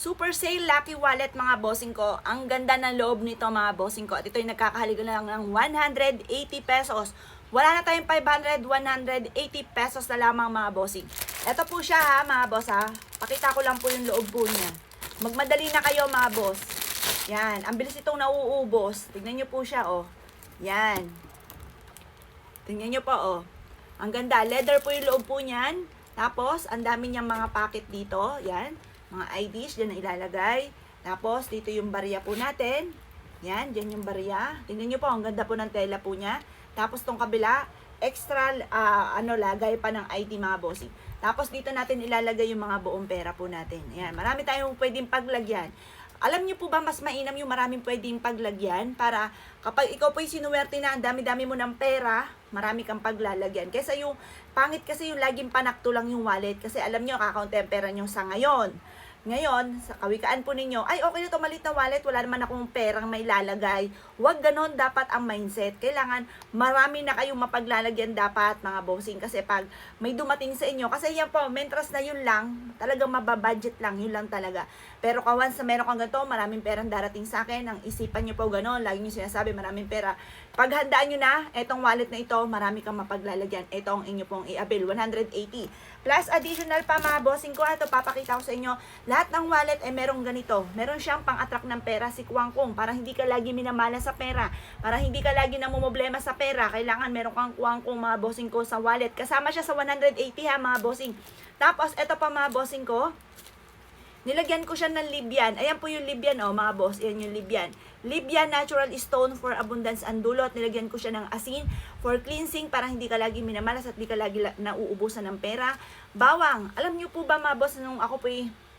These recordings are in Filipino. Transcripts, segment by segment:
Super Sale Lucky Wallet mga bossing ko. Ang ganda ng loob nito mga bossing ko. At ito'y nagkakahaliga lang ng 180 pesos. Wala na tayong 500, 180 pesos na lamang mga bossing. Ito po siya ha mga boss ha. Pakita ko lang po yung loob po niya. Magmadali na kayo mga boss. Yan. Ang bilis itong nauubos. Tignan nyo po siya oh. Yan. Tingnan nyo po, oh. Ang ganda. Leather po yung loob po niyan. Tapos, ang dami niyang mga packet dito. Yan. Mga IDs, dyan na ilalagay. Tapos, dito yung barya po natin. Yan, dyan yung barya. Tingnan nyo po, ang ganda po ng tela po niya. Tapos, tong kabila, extra, ah, ano, lagay pa ng ID mga bossing. Tapos, dito natin ilalagay yung mga buong pera po natin. Yan, marami tayong pwedeng paglagyan. Alam niyo po ba mas mainam yung maraming pwedeng paglagyan para kapag ikaw po'y sinuwerte na ang dami-dami mo ng pera, marami kang paglalagyan. Kesa yung pangit kasi yung laging panakto lang yung wallet kasi alam niyo kakaunti ang pera niyo sa ngayon. Ngayon, sa kawikaan po ninyo, ay okay na to malit na wallet, wala naman akong perang may lalagay. Huwag ganon dapat ang mindset. Kailangan marami na kayong mapaglalagyan dapat mga bossing kasi pag may dumating sa inyo, kasi yan po, mentras na yun lang, talagang mababudget lang, yun lang talaga. Pero kawan sa meron kang ganito, maraming perang darating sa akin, ang isipan nyo po ganon, lagi nyo sinasabi maraming pera. Paghandaan nyo na, etong wallet na ito, marami kang mapaglalagyan. Ito ang inyo pong i-avail, 180. Plus additional pa mga bossing ko, ito papakita ko sa inyo, lahat ng wallet ay merong ganito. Meron siyang pang-attract ng pera si Kwang Kung para hindi ka lagi minamala sa pera, para hindi ka lagi namumblema sa pera. Kailangan meron kang Kwang Kung mga bossing ko sa wallet. Kasama siya sa 180 ha mga bossing. Tapos ito pa mga bossing ko, Nilagyan ko siya ng Libyan. Ayan po yung Libyan, oh, mga boss. Ayan yung Libyan. Libyan Natural Stone for Abundance and Dulot. Nilagyan ko siya ng asin for cleansing para hindi ka lagi minamalas at hindi ka lagi la- nauubusan ng pera. Bawang. Alam niyo po ba, mga boss, nung ako po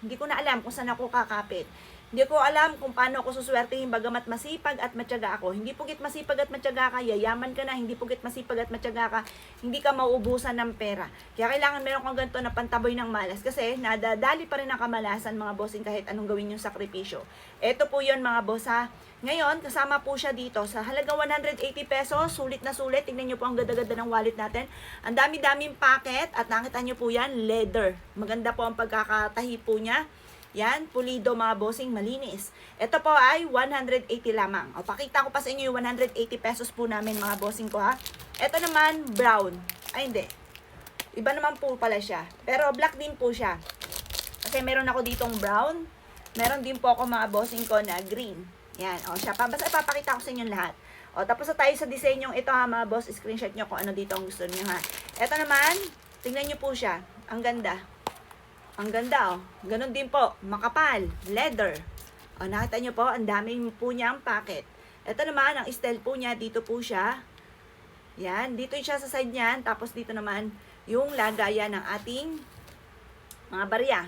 hindi ko na alam kung saan ako kakapit. Hindi ko alam kung paano ako suswertehin bagamat masipag at matyaga ako. Hindi pugit masipag at matyaga ka, yayaman ka na. Hindi pugit masipag at matyaga ka, hindi ka mauubusan ng pera. Kaya kailangan meron kang ganito na pantaboy ng malas kasi nadadali pa rin ang kamalasan mga bossing kahit anong gawin yung sakripisyo. Ito po yon mga boss ha. Ngayon, kasama po siya dito sa halagang 180 pesos, sulit na sulit. Tingnan nyo po ang ganda-ganda ng wallet natin. Ang dami-daming packet at nakita nyo po yan, leather. Maganda po ang pagkakatahi po niya. Yan, pulido mga bossing, malinis. Ito po ay 180 lamang. O, pakita ko pa sa inyo yung 180 pesos po namin mga bossing ko ha. Ito naman, brown. Ay, hindi. Iba naman po pala siya. Pero black din po siya. Kasi meron ako ditong brown. Meron din po ako mga bossing ko na green. Yan, o siya. Pa, basta ipapakita ko sa inyo lahat. O, tapos na tayo sa disenyong ito ha mga boss. Screenshot nyo kung ano dito ang gusto niyo ha. Ito naman, tingnan nyo po siya. Ang ganda. Ang ganda, oh. Ganon din po. Makapal. Leather. O, nakita nyo po, ang daming po niya ang packet. Ito naman, ang style po niya, dito po siya. Yan, dito siya sa side niyan. Tapos dito naman, yung lagayan ng ating mga barya.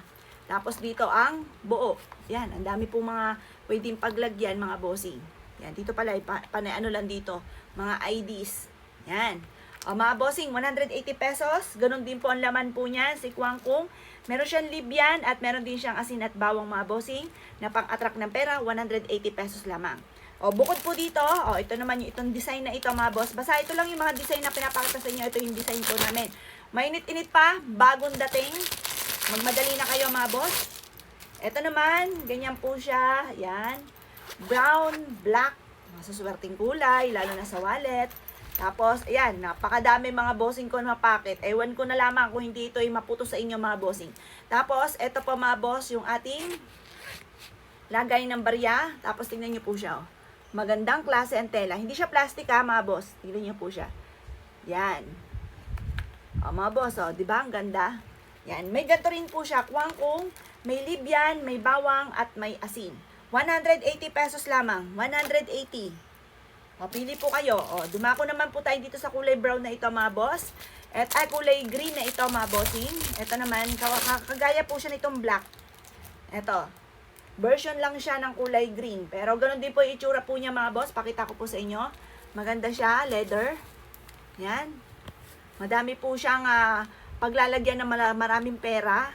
Tapos dito ang buo. Yan, ang dami po mga pwedeng paglagyan, mga bossing. Yan, dito pala, pa, panay ano lang dito, mga IDs. Yan. O, mga bossing, 180 pesos. Ganon din po ang laman po niya, si Kwang Kung. Meron siyang Libyan at meron din siyang asin at bawang mga bossing na pang-attract ng pera, 180 pesos lamang. O, bukod po dito, o, ito naman yung itong design na ito mga boss. Basta ito lang yung mga design na pinapakita sa inyo. Ito yung design po namin. Mainit-init pa, bagong dating. Magmadali na kayo mga boss. Ito naman, ganyan po siya. Yan. Brown, black, masuswerteng kulay, lalo na sa wallet. Tapos, ayan, napakadami mga bossing ko na packet. Ewan ko na lamang kung hindi ito ay maputo sa inyo mga bossing. Tapos, ito pa mga boss, yung ating lagay ng barya. Tapos, tingnan nyo po siya. Oh. Magandang klase ang tela. Hindi siya plastic ha, mga boss. Tingnan nyo po siya. Yan. O, mga boss, oh, di ba? Ang ganda. Yan. May ganito rin po siya. Kwangkong, may libyan, may bawang, at may asin. 180 pesos lamang. 180. O, pili po kayo. O, dumako naman po tayo dito sa kulay brown na ito, mga boss. At ay, kulay green na ito, mga bossing. Ito naman, kagaya po siya nitong black. Ito. Version lang siya ng kulay green. Pero ganun din po yung itsura po niya, mga boss. Pakita ko po sa inyo. Maganda siya, leather. Yan. Madami po siyang ah, paglalagyan ng maraming pera.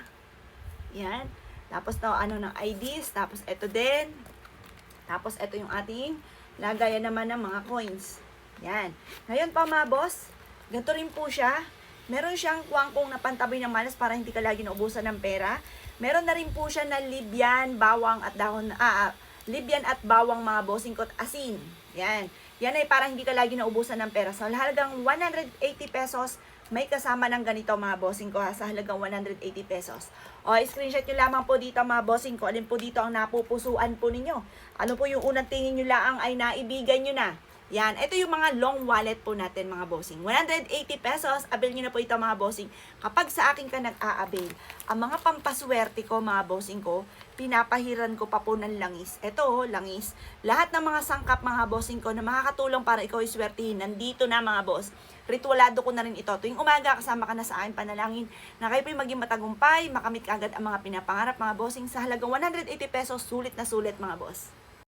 Yan. Tapos to ano ng IDs, tapos ito din. Tapos ito yung ating lagayan naman ng mga coins. Yan. Ngayon pa mga boss, ganito rin po siya. Meron siyang kwangkong na pantabi ng malas para hindi ka lagi naubusan ng pera. Meron na rin po siya na Libyan, bawang at dahon, ah, ah, Libyan at bawang mga bossing ko at asin. Yan. Yan ay parang hindi ka lagi naubusan ng pera. Sa halagang 180 pesos, may kasama ng ganito mga bossing ko ha, sa halagang 180 pesos. O, screenshot nyo lamang po dito mga bossing ko. Alin po dito ang napupusuan po ninyo. Ano po yung unang tingin nyo lang ay naibigan nyo na. Yan, ito yung mga long wallet po natin mga bossing. 180 pesos, avail nyo na po ito mga bossing. Kapag sa akin ka nag-a-avail, ang mga pampaswerte ko mga bossing ko, pinapahiran ko pa po ng langis. Ito oh, langis. Lahat ng mga sangkap mga bossing ko na makakatulong para ikaw iswertihin, nandito na mga boss. Ritualado ko na rin ito. Tuwing umaga, kasama ka na sa akin panalangin na kayo po'y maging matagumpay, makamit ka agad ang mga pinapangarap mga bossing sa halagang 180 pesos, sulit na sulit mga boss.